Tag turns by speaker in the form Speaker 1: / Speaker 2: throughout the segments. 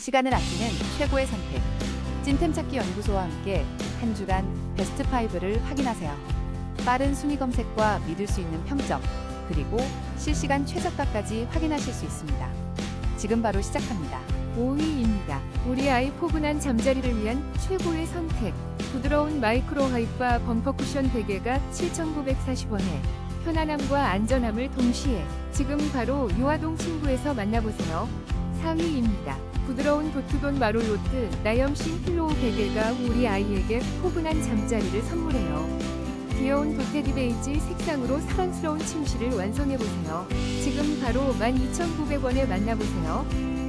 Speaker 1: 시간을 아끼는 최고의 선택. 찐템 찾기 연구소와 함께 한 주간 베스트 5를 확인하세요. 빠른 순위 검색과 믿을 수 있는 평점, 그리고 실시간 최저가까지 확인하실 수 있습니다. 지금 바로 시작합니다.
Speaker 2: 5위입니다. 우리 아이 포근한 잠자리를 위한 최고의 선택. 부드러운 마이크로 하이바 범퍼 쿠션 베개가 7,940원에 편안함과 안전함을 동시에 지금 바로 유아동 친구에서 만나보세요. 4위입니다. 부드러운 도트돈 마롤로트 나염 신 필로우 베개가 우리 아이에게 포근한 잠자리를 선물해요. 귀여운 도테디 베이지 색상으로 사랑스러운 침실을 완성해보세요. 지금 바로 12,900원에 만나보세요.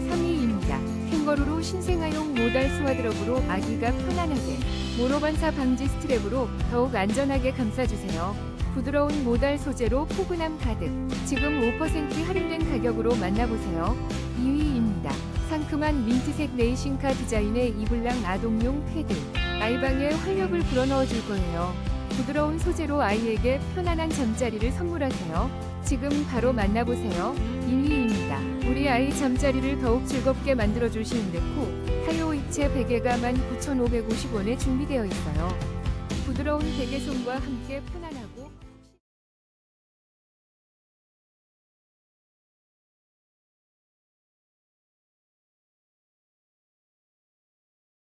Speaker 2: 3위입니다. 캥거루로 신생아용 모달 스와드럽으로 아기가 편안하게 모로반사 방지 스트랩으로 더욱 안전하게 감싸주세요. 부드러운 모달 소재로 포근함 가득 지금 5% 할인된 가격으로 만나보세요. 2위입니다. 상큼한 민트색 레이싱카 디자인의 이블랑 아동용 패드 아이방에 활력을 불어넣어 줄 거예요. 부드러운 소재로 아이에게 편안한 잠자리를 선물하세요. 지금 바로 만나보세요. 1위입니다. 우리 아이 잠자리를 더욱 즐겁게 만들어줄 시운데코 타요 입체 베개가 19,550원에 준비되어 있어요. 부드러운 베개솜과 함께 편안하고